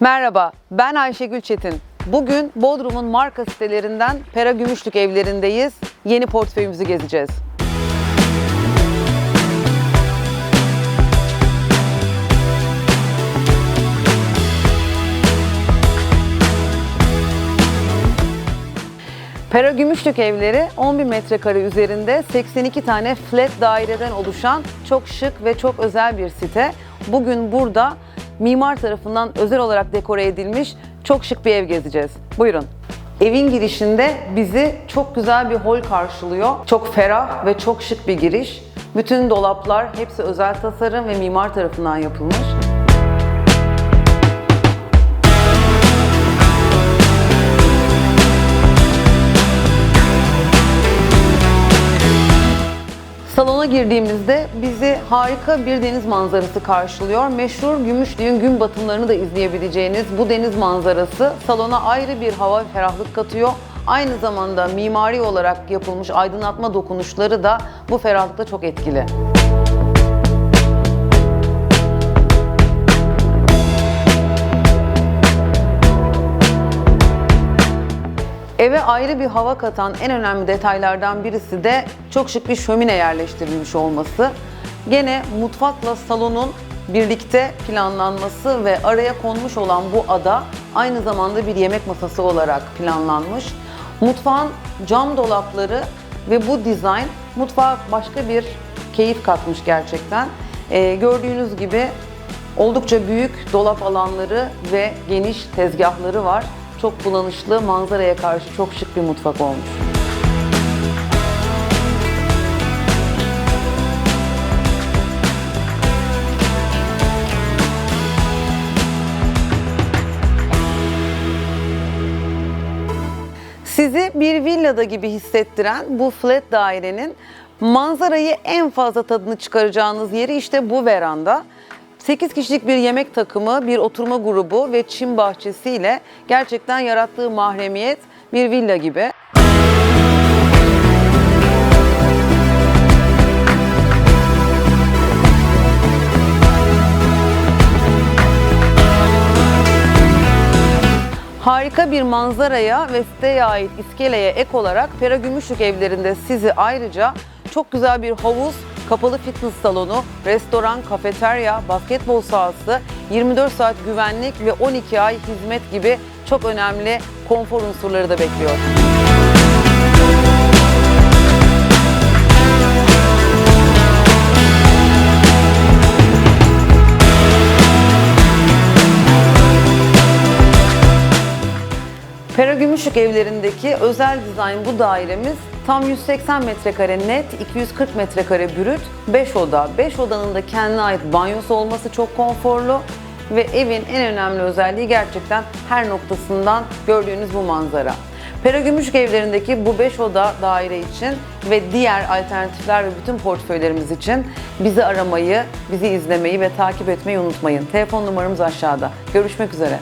Merhaba, ben Ayşegül Çetin. Bugün Bodrum'un marka sitelerinden Pera Gümüşlük evlerindeyiz. Yeni portföyümüzü gezeceğiz. Pera Gümüşlük evleri 11 metrekare üzerinde 82 tane flat daireden oluşan çok şık ve çok özel bir site. Bugün burada mimar tarafından özel olarak dekore edilmiş çok şık bir ev gezeceğiz. Buyurun. Evin girişinde bizi çok güzel bir hol karşılıyor. Çok ferah ve çok şık bir giriş. Bütün dolaplar hepsi özel tasarım ve mimar tarafından yapılmış. Girdiğimizde bizi harika bir deniz manzarası karşılıyor. Meşhur Gümüşlüğün gün batımlarını da izleyebileceğiniz bu deniz manzarası salona ayrı bir hava ferahlık katıyor. Aynı zamanda mimari olarak yapılmış aydınlatma dokunuşları da bu ferahlıkta çok etkili. Eve ayrı bir hava katan en önemli detaylardan birisi de çok şık bir şömine yerleştirilmiş olması. Gene mutfakla salonun birlikte planlanması ve araya konmuş olan bu ada aynı zamanda bir yemek masası olarak planlanmış. Mutfağın cam dolapları ve bu dizayn mutfağa başka bir keyif katmış gerçekten. Ee, gördüğünüz gibi Oldukça büyük dolap alanları ve geniş tezgahları var. Çok kullanışlı, manzaraya karşı çok şık bir mutfak olmuş. Sizi bir villada gibi hissettiren bu flat dairenin manzarayı en fazla tadını çıkaracağınız yeri işte bu veranda. 8 kişilik bir yemek takımı, bir oturma grubu ve çim bahçesiyle gerçekten yarattığı mahremiyet bir villa gibi. Harika bir manzaraya ve siteye ait iskeleye ek olarak Pera Gümüşlük evlerinde sizi ayrıca çok güzel bir havuz, kapalı fitness salonu, restoran, kafeterya, basketbol sahası, 24 saat güvenlik ve 12 ay hizmet gibi çok önemli konfor unsurları da bekliyor. Pera Gümüşlük evlerindeki özel dizayn bu dairemiz tam 180 metrekare net, 240 metrekare brüt, 5 oda. 5 odanın da kendine ait banyosu olması çok konforlu ve evin en önemli özelliği gerçekten her noktasından gördüğünüz bu manzara. Pera Gümüşlük evlerindeki bu 5 oda daire için ve diğer alternatifler ve bütün portföylerimiz için bizi aramayı, bizi izlemeyi ve takip etmeyi unutmayın. Telefon numaramız aşağıda. Görüşmek üzere.